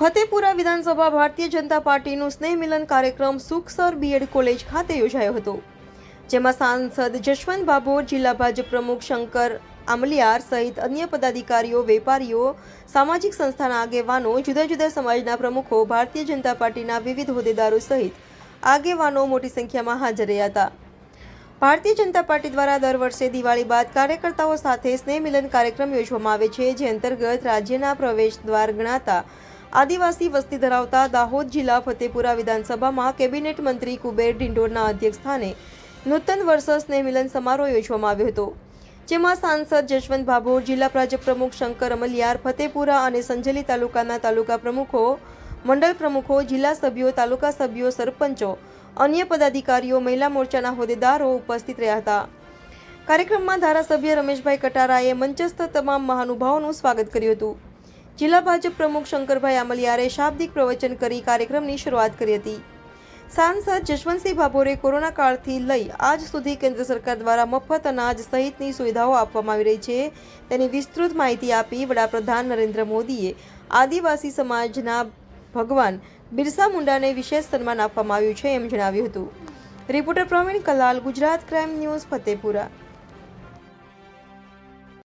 ફતેપુરા વિધાનસભા ભારતીય જનતા પાર્ટીનું સ્નેહ મિલન કાર્યક્રમ સુખસર બીએડ કોલેજ ખાતે યોજાયો હતો, જેમાં સાંસદ જશવંત ભાભોર જિલ્લા ભાજપ પ્રમુખ શંકર આમલિયાર સહિત અન્ય પદાધિકારીઓ, વેપારીઓ, સામાજિક સંસ્થાના આગેવાનો, જુદા જુદા સમાજના પ્રમુખો, ભારતીય જનતા પાર્ટીના વિવિધ હોદ્દેદારો સહિત આગેવાનો મોટી સંખ્યામાં હાજર રહ્યા હતા. ભારતીય જનતા પાર્ટી દ્વારા દર વર્ષે દિવાળી બાદ કાર્યકર્તાઓ સાથે સ્નેહ મિલન કાર્યક્રમ યોજવામાં આવે છે, જે અંતર્ગત રાજ્યના પ્રવેશ દ્વાર ગણાતા આદિવાસી વસ્તી ધરાવતા દાહોદ જિલ્લા ફતેપુરા વિધાનસભામાં કેબિનેટ મંત્રી કુબેર ડિંડોરના અધ્યક્ષ સ્થાને નૂતન વર્ષ સ્નેહ મિલન સમારોહ યોજવામાં આવ્યો હતો, જેમાં સાંસદ જશવંત ભાભોર, જિલ્લા ભાજપ પ્રમુખ શંકર અમલિયાર, ફતેપુરા અને સંજેલી તાલુકાના તાલુકા પ્રમુખો, મંડળ પ્રમુખો, જિલ્લા સભ્યો, તાલુકા સભ્યો, સરપંચો, અન્ય પદાધિકારીઓ, મહિલા મોરચાના હોદ્દેદારો ઉપસ્થિત રહ્યા હતા. કાર્યક્રમમાં ધારાસભ્ય રમેશભાઈ કટારાએ મંચસ્થ તમામ મહાનુભાવોનું સ્વાગત કર્યું હતું. જિલ્લા ભાજપ પ્રમુખ શંકરભાઈ આમલિયારે શાબ્દિક પ્રવચન કરી કાર્યક્રમની શરૂઆત કરી હતી. સાંસદ જશવંતસિંહ ભાભોરે કોરોના કાળથી લઈ આજ સુધી કેન્દ્ર સરકાર દ્વારા મફત અનાજ સહિતની સુવિધાઓ આપવામાં આવી રહી છે. તેની વિસ્તૃત માહિતી આપી વડાપ્રધાન નરેન્દ્ર મોદીએ આદિવાસી સમાજના ભગવાન બિરસા મુંડાને વિશેષ સન્માન આપવામાં આવ્યું છે એમ જણાવ્યું હતું. Reporter Pravin Kalal, Gujarat crime news, Fatepura.